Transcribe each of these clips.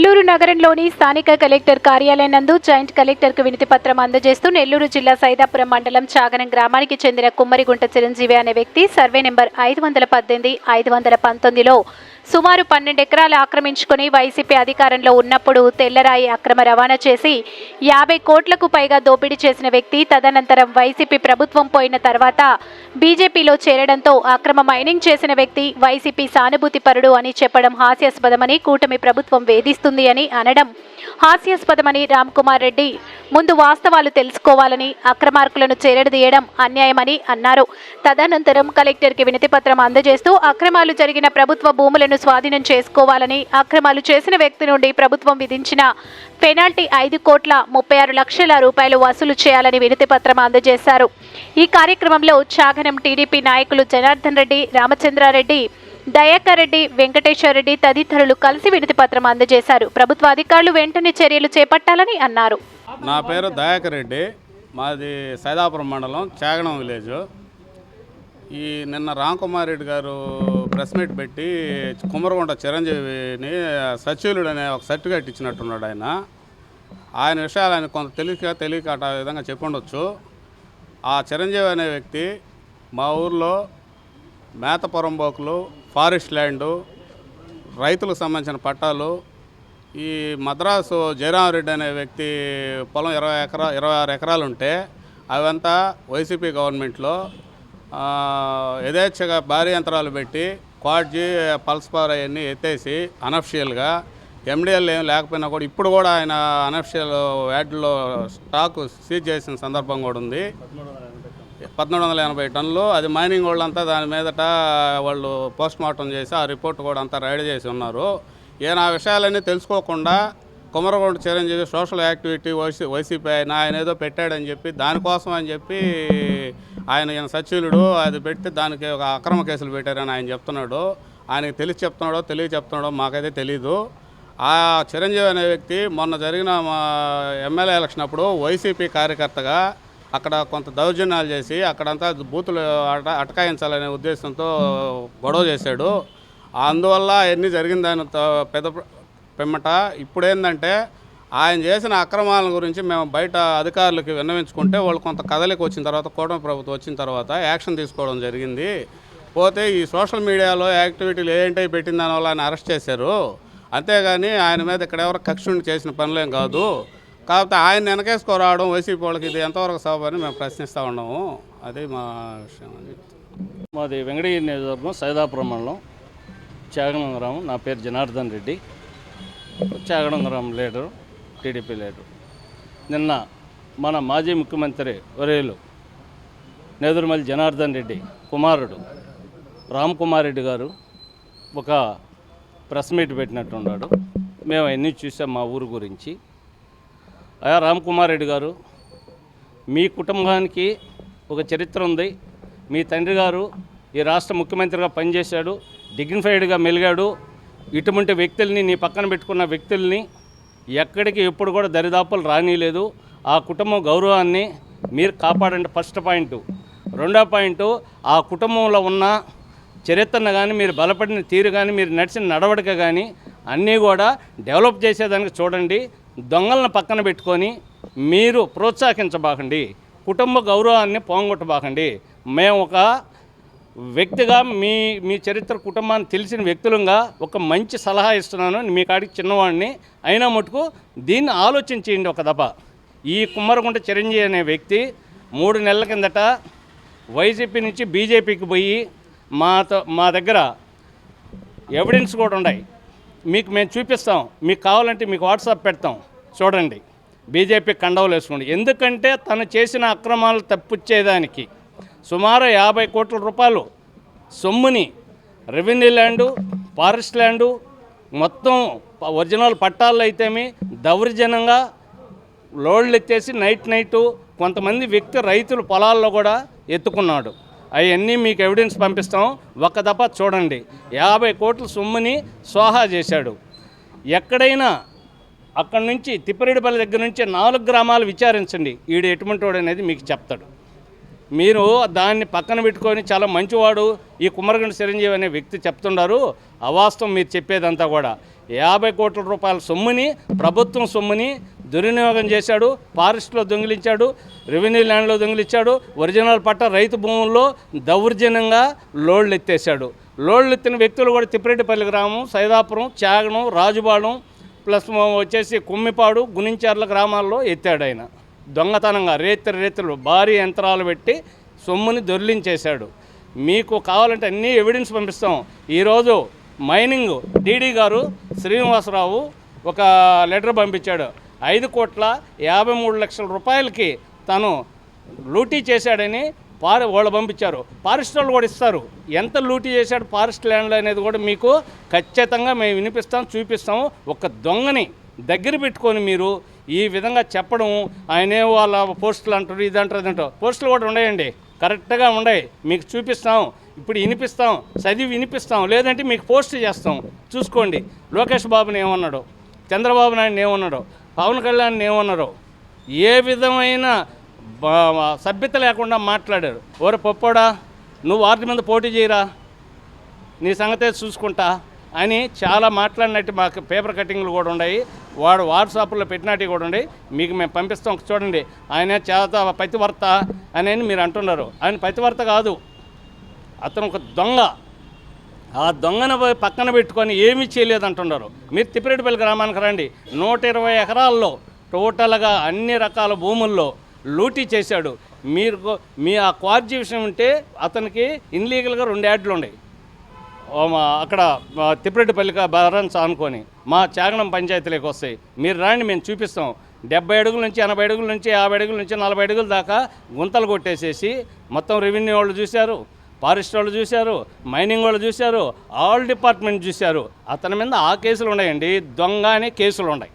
నెల్లూరు నగరంలోని స్థానిక కలెక్టర్ కార్యాలయం నందు జాయింట్ కలెక్టర్కు వినతి పత్రం అందజేస్తూ నెల్లూరు జిల్లా సైదాపురం మండలం చాగనం గ్రామానికి చెందిన కుమ్మరిగుంట చిరంజీవి అనే వ్యక్తి సర్వే నెంబర్ ఐదు వందల పద్దెనిమిది ఐదు వందల పంతొమ్మిదిలో సుమారు పన్నెండు ఎకరాలు ఆక్రమించుకుని వైసీపీ అధికారంలో ఉన్నప్పుడు తెల్లరాయి అక్రమ రవాణా చేసి యాభై కోట్లకు పైగా దోపిడీ చేసిన వ్యక్తి తదనంతరం వైసీపీ ప్రభుత్వం పోయిన తర్వాత బీజేపీలో చేరడంతో అక్రమ మైనింగ్ చేసిన వ్యక్తి వైసీపీ సానుభూతి పరుడు అని చెప్పడం హాస్యాస్పదమని కూటమి ప్రభుత్వం వేధిస్తుంది అని అనడం హాస్యాస్పదమని రామ్ కుమార్ రెడ్డి ముందు వాస్తవాలు తెలుసుకోవాలని అక్రమార్కులను చేరడదీయడం అన్యాయమని అన్నారు. తదనంతరం కలెక్టర్కి వినతిపత్రం అందజేస్తూ అక్రమాలు జరిగిన ప్రభుత్వ భూములను స్వాధీనం చేసుకోవాలని అక్రమాలు చేసిన వ్యక్తి నుండి ప్రభుత్వం విధించిన పెనాల్టీ ఐదు కోట్ల ముప్పై ఆరు లక్షల రూపాయలు వసూలు చేయాలని వినతి పత్రం అందజేశారు. ఈ కార్యక్రమంలో చాగనం టీడీపీ నాయకులు జనార్దన్ రెడ్డి రామచంద్రారెడ్డి దయాకర్ రెడ్డి వెంకటేశ్వర రెడ్డి తదితరులు కలిసి వినతి పత్రం అందజేశారు. ప్రభుత్వ అధికారులు వెంటనే చర్యలు చేపట్టాలని అన్నారు. నా పేరు దయాకర్ రెడ్డి. మాది సైదాపురం మండలం చాగడం విలేజ్. ఈ నిన్న రామ్కుమార్ రెడ్డి గారు ప్రెస్ మీట్ పెట్టి కుమరగొండ చిరంజీవిని సచివులుడు అనే ఒక సర్టిఫికేట్ ఇచ్చినట్టున్నాడు ఆయన. ఆయన విషయాలు ఆయన కొంత తెలియక తెలియక ఆ విధంగా చెప్పుండొచ్చు. ఆ చిరంజీవి అనే వ్యక్తి మా ఊర్లో మేతపురం బోకులు ఫారెస్ట్ ల్యాండు రైతులకు సంబంధించిన పట్టాలు ఈ మద్రాసు జయరామరెడ్డి అనే వ్యక్తి పొలం ఇరవై ఎకరా ఇరవై ఆరు ఎకరాలు ఉంటే అవంతా వైసీపీ గవర్నమెంట్లో యథేచ్ఛగా భారీ యంత్రాలు పెట్టి క్వాడ్జీ పల్స్పార్ అవన్నీ ఎత్తేసి అనఫిషియల్గా ఎండిఎల్ ఏం లేకపోయినా కూడా ఇప్పుడు కూడా ఆయన అనఫిషియల్ యాడ్లో స్టాక్ సీజ్ చేసిన సందర్భం కూడా ఉంది. పద్నాలుగు వందల ఎనభై టన్నులు. అది మైనింగ్ వాళ్ళంతా దాని మీదట వాళ్ళు పోస్ట్ మార్టం చేసి ఆ రిపోర్ట్ కూడా అంతా రైడ్ చేసి ఉన్నారు. ఈయన ఆ విషయాలన్నీ తెలుసుకోకుండా కుమరగొండ Chiranjeevi social activity YC YCP ఆయన ఆయన ఏదో పెట్టాడని చెప్పి దానికోసం అని చెప్పి ఆయన ఈయన సచివులుడు అది పెట్టి దానికి ఒక అక్రమ కేసులు పెట్టారని ఆయన చెప్తున్నాడు. ఆయనకి తెలిసి చెప్తున్నాడో తెలియ చెప్తున్నాడో మాకైతే తెలీదు. ఆ చిరంజీవి అనే వ్యక్తి మొన్న జరిగిన మా ఎమ్మెల్యే ఎలక్షన్ అప్పుడు వైసీపీ కార్యకర్తగా అక్కడ కొంత దౌర్జన్యాలు చేసి అక్కడంతా బూతులు అట అటకాయించాలనే ఉద్దేశంతో గొడవ చేశాడు. అందువల్ల అవన్నీ జరిగిన దాని పెద్ద పిమ్మట ఇప్పుడు ఏంటంటే ఆయన చేసిన అక్రమాల గురించి మేము బయట అధికారులకు విన్నవించుకుంటే వాళ్ళు కొంత కదలికి వచ్చిన తర్వాత కూటమి ప్రభుత్వం వచ్చిన తర్వాత యాక్షన్ తీసుకోవడం జరిగింది. పోతే ఈ సోషల్ మీడియాలో యాక్టివిటీలు ఏంటో పెట్టిన దానివల్ల ఆయన అరెస్ట్ చేశారు. అంతేగాని ఆయన మీద ఇక్కడ ఎవరు కక్షుండి చేసిన పనులేం కాదు. కాకపోతే ఆయన వెనకేసుకోరావడం వైసీపీ వాళ్ళకి ఇది ఎంతవరకు సబబని మేము ప్రశ్నిస్తూ ఉన్నాము. అది మా విషయం అని మాది వెంకటగిరి నియోజకవర్గం సైదాపురం మండలం చాగడం గ్రామం నా పేరు జనార్దన్ రెడ్డి. చాగడం గ్రామం లీడరు. TDP leader. నిన్న మన మాజీ ముఖ్యమంత్రి వరేలు నేదురుమల్లి జనార్దన్ రెడ్డి కుమారుడు రామ్ కుమార్ రెడ్డి గారు ఒక ప్రెస్ మీట్ పెట్టినట్టున్నాడు మేము అన్నీ చూసాం మా ఊరు గురించి. అయా రామ్ కుమార్ రెడ్డి గారు మీ కుటుంబానికి ఒక చరిత్ర ఉంది. మీ తండ్రి గారు ఈ రాష్ట్ర ముఖ్యమంత్రిగా పనిచేశాడు డిగ్నిఫైడ్గా మెలిగాడు. ఇటువంటి వ్యక్తుల్ని నీ పక్కన పెట్టుకున్న వ్యక్తుల్ని ఎక్కడికి ఎప్పుడు కూడా దరిదాపులు రానిలేదు. ఆ కుటుంబం గౌరవాన్ని మీరు కాపాడండి ఫస్ట్ పాయింట్. రెండో పాయింట్ ఆ కుటుంబంలో ఉన్న చరిత్రను కానీ మీరు బలపడిన తీరు కానీ మీరు నడిచిన నడవడిక కానీ అన్నీ కూడా డెవలప్ చేసేదానికి చూడండి. దొంగలను పక్కన పెట్టుకొని మీరు ప్రోత్సహించబాకండి. కుటుంబ గౌరవాన్ని పోంగొట్టబాకండి. మేము ఒక వ్యక్తిగా మీ మీ చరిత్ర కుటుంబాన్ని తెలిసిన వ్యక్తులుగా ఒక మంచి సలహా ఇస్తున్నాను. మీ కాడికి చిన్నవాడిని అయినా మటుకు దీన్ని ఆలోచించేయండి ఒక దఫ. ఈ కుమ్మరగుంట చిరంజీవి అనే వ్యక్తి మూడు నెలల కిందట వైసీపీ నుంచి బీజేపీకి పోయి మాతో మా దగ్గర ఎవిడెన్స్ కూడా ఉన్నాయి మీకు మేము చూపిస్తాం. మీకు కావాలంటే మీకు వాట్సాప్ పెడతాం. చూడండి. బీజేపీ కండవలు వేసుకోండి ఎందుకంటే తను చేసిన అక్రమాలు తప్పిచ్చేదానికి సుమారు యాభై కోట్ల రూపాయలు సొమ్ముని రెవెన్యూ ల్యాండు ఫారెస్ట్ ల్యాండు మొత్తం ఒరిజినల్ పట్టాలు అయితేమి దౌర్జన్యంగా లోడ్లు ఎత్తేసి నైట్ నైటు కొంతమంది వ్యక్తి రైతులు పొలాల్లో కూడా ఎత్తుకున్నాడు. అవన్నీ మీకు ఎవిడెన్స్ పంపిస్తాం. ఒక దఫా చూడండి. యాభై కోట్ల సొమ్ముని స్వాహా చేశాడు. ఎక్కడైనా అక్కడి నుంచి తిప్పరేడుపల్లి దగ్గర నుంచి నాలుగు గ్రామాలు విచారించండి. ఈడు ఎటువంటి వాడు అనేది మీకు చెప్తాడు. మీరు దాన్ని పక్కన పెట్టుకొని చాలా మంచివాడు ఈ కుమ్మరగండ చిరంజీవి అనే వ్యక్తి చెప్తున్నారు అవాస్తవం మీరు చెప్పేదంతా కూడా. యాభై కోట్ల రూపాయల సొమ్ముని ప్రభుత్వం సొమ్ముని దుర్వినియోగం చేశాడు. ఫారెస్ట్లో దొంగిలించాడు రెవెన్యూ ల్యాండ్లో దొంగిలించాడు ఒరిజినల్ పట్ట రైతు భూముల్లో దౌర్జన్యంగా లోడ్లు ఎత్తేసాడు లోడ్లు ఎత్తిన వ్యక్తులు కూడా తిప్పిరెడ్డిపల్లి గ్రామం సైదాపురం చాగనం రాజుబాడం ప్లస్ వచ్చేసి కుమ్మిపాడు గునించార్ల గ్రామాల్లో ఎత్తాడు ఆయన. దొంగతనంగా రేత్రి రేత్రులు భారీ యంత్రాలు పెట్టి సొమ్ముని దొర్లించేశాడు. మీకు కావాలంటే అన్ని ఎవిడెన్స్ పంపిస్తాం. ఈరోజు మైనింగ్ డీడీ గారు శ్రీనివాసరావు ఒక లెటర్ పంపించాడు. ఐదు కోట్ల యాభై మూడు లక్షల రూపాయలకి తను లూటీ చేశాడని పారి వాళ్ళు పంపించారు. ఫారెస్ట్ వాళ్ళు కూడా ఇస్తారు. ఎంత లూటీ చేశాడు ఫారెస్ట్ ల్యాండ్లు అనేది కూడా మీకు ఖచ్చితంగా మేము వినిపిస్తాం చూపిస్తాము. ఒక దొంగని దగ్గర పెట్టుకొని మీరు ఈ విధంగా చెప్పడం ఆయనే వాళ్ళ పోస్టులు అంటారు ఇది అంటారు ఇది అంటారు. పోస్టులు కూడా ఉన్నాయండి. కరెక్ట్గా ఉన్నాయి. మీకు చూపిస్తాం. ఇప్పుడు వినిపిస్తాం. చదివి వినిపిస్తాం. లేదంటే మీకు పోస్ట్ చేస్తాం. చూసుకోండి. లోకేష్ బాబుని ఏమన్నాడు? చంద్రబాబు నాయుడు ఏమన్నాడు? పవన్ కళ్యాణ్ ఏమన్నారు ఏ విధమైన సభ్యత లేకుండా మాట్లాడారు. ఓరే పప్పోడా నువ్వు వార్డు మీద పోటీ చేయరా? నీ సంగతే చూసుకుంటా. అని చాలా మాట్లాడినట్టు మాకు పేపర్ కటింగ్లు కూడా ఉన్నాయి. వాడు వాట్సాప్లో పెట్టినట్టు కూడా ఉన్నాయి మీకు మేము పంపిస్తాం. చూడండి. ఆయన చేత పతివర్త అని మీరు అంటున్నారు. ఆయన పతివర్త కాదు. అతను ఒక దొంగ. ఆ దొంగను పక్కన పెట్టుకొని ఏమీ చేయలేదు అంటున్నారు. మీరు తిప్పిరెడ్డిపల్లి గ్రామానికి రండి. నూట ఇరవై ఎకరాల్లో టోటల్గా అన్ని రకాల భూముల్లో లూటీ చేశాడు. మీరు మీ ఆ క్వార్జీ విషయం ఉంటే అతనికి ఇన్లీగల్గా రెండు యాడ్లు ఉన్నాయి. అక్కడ మా తిప్పిరెడ్డిపల్లిక బరన్స్ అనుకొని మా చాగనం పంచాయతీలోకి వస్తాయి. మీరు రాండి మేము చూపిస్తాం. డెబ్బై అడుగుల నుంచి ఎనభై అడుగుల నుంచి యాభై అడుగుల నుంచి నలభై అడుగుల దాకా గుంతలు కొట్టేసేసి మొత్తం రెవెన్యూ వాళ్ళు చూశారు ఫారెస్ట్ వాళ్ళు చూశారు మైనింగ్ వాళ్ళు చూశారు ఆల్ డిపార్ట్మెంట్ చూశారు. అతని మీద ఆ కేసులు ఉన్నాయండి దొంగ అనే కేసులు ఉన్నాయి.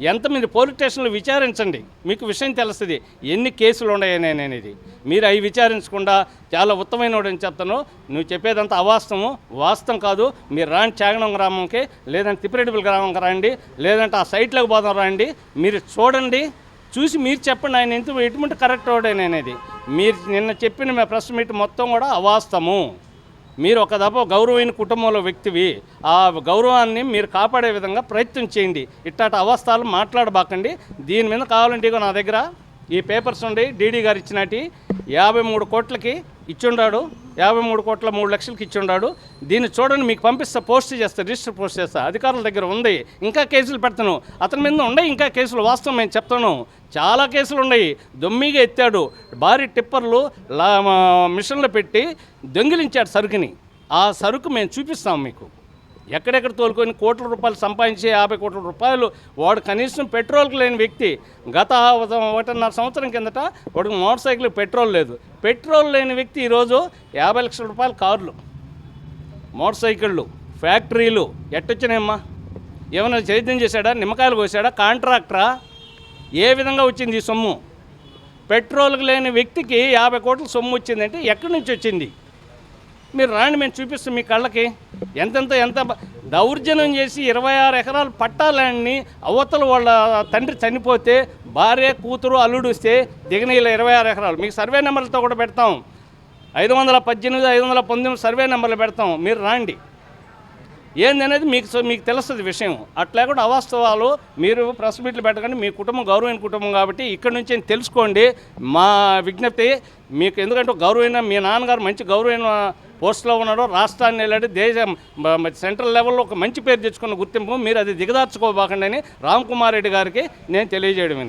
ఎంత మీరు పోలీస్ స్టేషన్లో విచారించండి. మీకు విషయం తెలుస్తుంది. ఎన్ని కేసులు ఉన్నాయని అనేది మీరు అవి విచారించకుండా చాలా ఉత్తమైన అని చెప్తాను. నువ్వు చెప్పేదంతా అవాస్తవము. వాస్తవం కాదు. మీరు రాండి చాగనం గ్రామంకి లేదంటే తిప్పిరెడ్డిపల్లి గ్రామంకి రండి లేదంటే ఆ సైట్లోకి పోదాం రండి. మీరు చూడండి. చూసి మీరు చెప్పండి. ఆయన ఎంత ఎటువంటి కరెక్ట్ వాడని అనేది మీరు నిన్న చెప్పిన మా ప్రెస్ మీట్ మొత్తం కూడా అవాస్తము మీరు ఒక దఫ గౌరవమైన కుటుంబంలో వ్యక్తివి ఆ గౌరవాన్ని మీరు కాపాడే విధంగా ప్రయత్నం చేయండి. ఇట్లాంటి అవస్థలు మాట్లాడబాకండి. దీని మీద కావాలంటే ఇగో నా దగ్గర ఈ పేపర్స్ ఉండి డీడీ గారు ఇచ్చినటి యాభై మూడు కోట్లకి ఇచ్చుండాడు. యాభై మూడు కోట్ల మూడు లక్షలకి ఇచ్చిండాడు. దీన్ని చూడండి మీకు పంపిస్తా పోస్ట్ చేస్తా రిజిస్టర్ పోస్ట్ చేస్తా. అధికారుల దగ్గర ఉంది. ఇంకా కేసులు పెడతాను. అతని మీద ఉన్నాయి ఇంకా కేసులు వాస్తవం మేము చెప్తాను. చాలా కేసులు ఉన్నాయి. దొమ్మిగా ఎత్తాడు. భారీ టిప్పర్లు లా మిషన్లో పెట్టి దొంగిలించాడు సరుకుని. ఆ సరుకు మేము చూపిస్తాం మీకు. ఎక్కడెక్కడ తోలుకొని కోట్ల రూపాయలు సంపాదించి యాభై కోట్ల రూపాయలు వాడు కనీసం పెట్రోల్కి లేని వ్యక్తి గత ఒకటిన్నర సంవత్సరం కిందట వాడికి మోటార్ సైకిల్ పెట్రోల్ లేదు. పెట్రోల్ లేని వ్యక్తి ఈరోజు యాభై లక్షల రూపాయల కార్లు మోటార్ సైకిళ్ళు ఫ్యాక్టరీలు ఎట్టొచ్చినాయమ్మా? ఏమైనా చైతన్యం చేశాడా? నిమ్మకాయలు కోసాడా కాంట్రాక్టరా? ఏ విధంగా వచ్చింది ఈ సొమ్ము? పెట్రోల్కి లేని వ్యక్తికి యాభై కోట్ల సొమ్ము వచ్చిందంటే ఎక్కడి నుంచి వచ్చింది? మీరు రాండి మేము చూపిస్తాం మీ కళ్ళకి. ఎంతెంత ఎంత దౌర్జన్యం చేసి ఇరవై ఆరు ఎకరాలు పట్టాలని అవతల వాళ్ళ తండ్రి చనిపోతే భార్య కూతురు అల్లుడు వస్తే దిగనీళ్ళ ఇరవై ఆరు ఎకరాలు. మీకు సర్వే నెంబర్లతో కూడా పెడతాం. ఐదు వందల పద్దెనిమిది ఐదు వందల పంతొమ్మిది సర్వే నెంబర్లు పెడతాం. మీరు రాండి. ఏందనేది మీకు మీకు తెలుస్తుంది విషయం. అట్లా కూడా అవాస్తవాలు మీరు ప్రెస్ మీట్లు పెట్టకండి. మీ కుటుంబం గౌరవమైన కుటుంబం కాబట్టి ఇక్కడ నుంచి తెలుసుకోండి. మా విజ్ఞప్తి మీకు ఎందుకంటే గౌరవమైన మీ నాన్నగారు మంచి గౌరవమైన పోస్ట్లో ఉన్నాడు రాష్ట్రాన్ని వెళ్ళాడు దేశం సెంట్రల్ లెవెల్లో ఒక మంచి పేరు తెచ్చుకున్న గుర్తింపు మీరు అది దిగదార్చుకోబాకండి అని రామ్ కుమార్ రెడ్డి గారికి నేను తెలియజేయడం